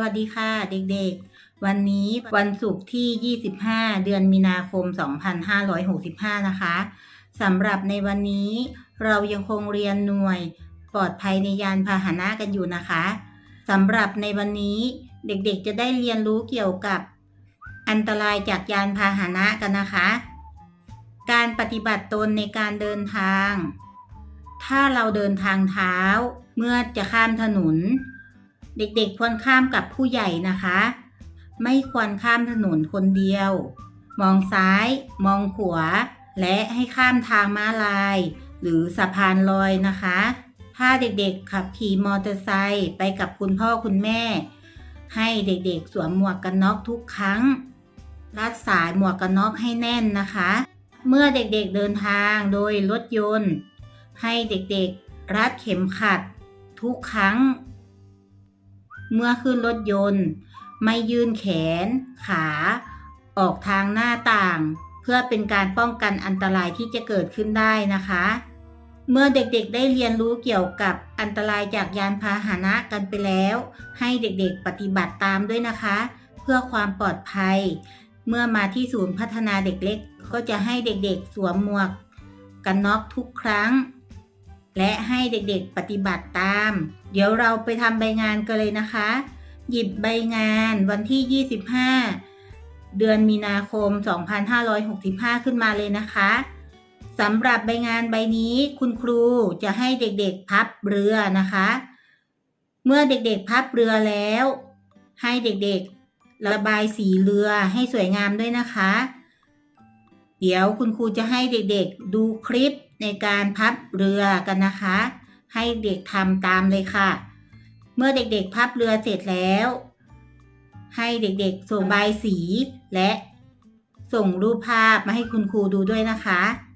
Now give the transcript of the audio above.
วัสดีค่ะเด็กๆ วันนี้วันศุกร์ที่ 25 เดือนมีนาคม 2565 นะคะสำหรับในวันนี้เรายังคงเรียนหน่วยปลอดภัยในยานพาหนะกันอยู่นะคะสำหรับในวันนี้เด็กๆจะได้เรียนรู้เกี่ยวกับอันตรายจากยานพาหนะกันนะคะ การปฏิบัติตนในการเดินทาง ถ้าเราเดินทางเท้าเมื่อจะข้ามถนน เด็กๆควรข้ามกับผู้ใหญ่นะคะ ไม่ควรข้ามถนนคนเดียว มองซ้าย มองขวา และให้ข้ามทางม้าลาย หรือสะพานลอยนะคะ ถ้าเด็กๆขับขี่มอเตอร์ไซค์ไปกับคุณพ่อคุณแม่ ให้เด็กๆสวมหมวกกันน็อกทุกครั้ง รัดสายหมวกกันน็อกให้แน่นนะคะ เมื่อเด็กๆเดินทางโดยรถยนต์ ให้เด็กๆรัดเข็มขัดทุกครั้ง เมื่อขึ้นรถยนต์ ไม่ยื่นแขน ขา ออกทางหน้าต่าง เพื่อเป็นการป้องกันอันตรายที่จะเกิดขึ้นได้นะคะ เมื่อเด็กๆได้เรียนรู้เกี่ยวกับอันตรายจากยานพาหนะกันไปแล้ว ให้เด็กๆปฏิบัติตามด้วยนะคะ เพื่อความปลอดภัย เมื่อมาที่ศูนย์พัฒนาเด็กเล็ก ก็จะให้เด็กๆ สวมหมวกกันน็อกทุกครั้ง และให้เด็กๆปฏิบัติตาม เดี๋ยวเราไปทำใบงานกันเลยนะคะ หยิบใบงานวันที่ 25 เดือนมีนาคม 2565 ขึ้นมาเลยนะคะสำหรับใบงานใบนี้คุณครูจะให้เด็กๆพับเรือนะคะ เมื่อเด็กๆพับเรือแล้ว ให้เด็กๆระบายสีเรือให้สวยงามด้วยนะคะ เดี๋ยวคุณครูจะให้เด็กๆดูคลิปในการพับเรือกันนะคะ ให้เด็กทำตามเลยค่ะ เมื่อเด็กๆพับเรือเสร็จแล้ว ให้เด็กๆส่งใบสีและส่งรูปภาพมาให้คุณครูดูด้วยนะคะ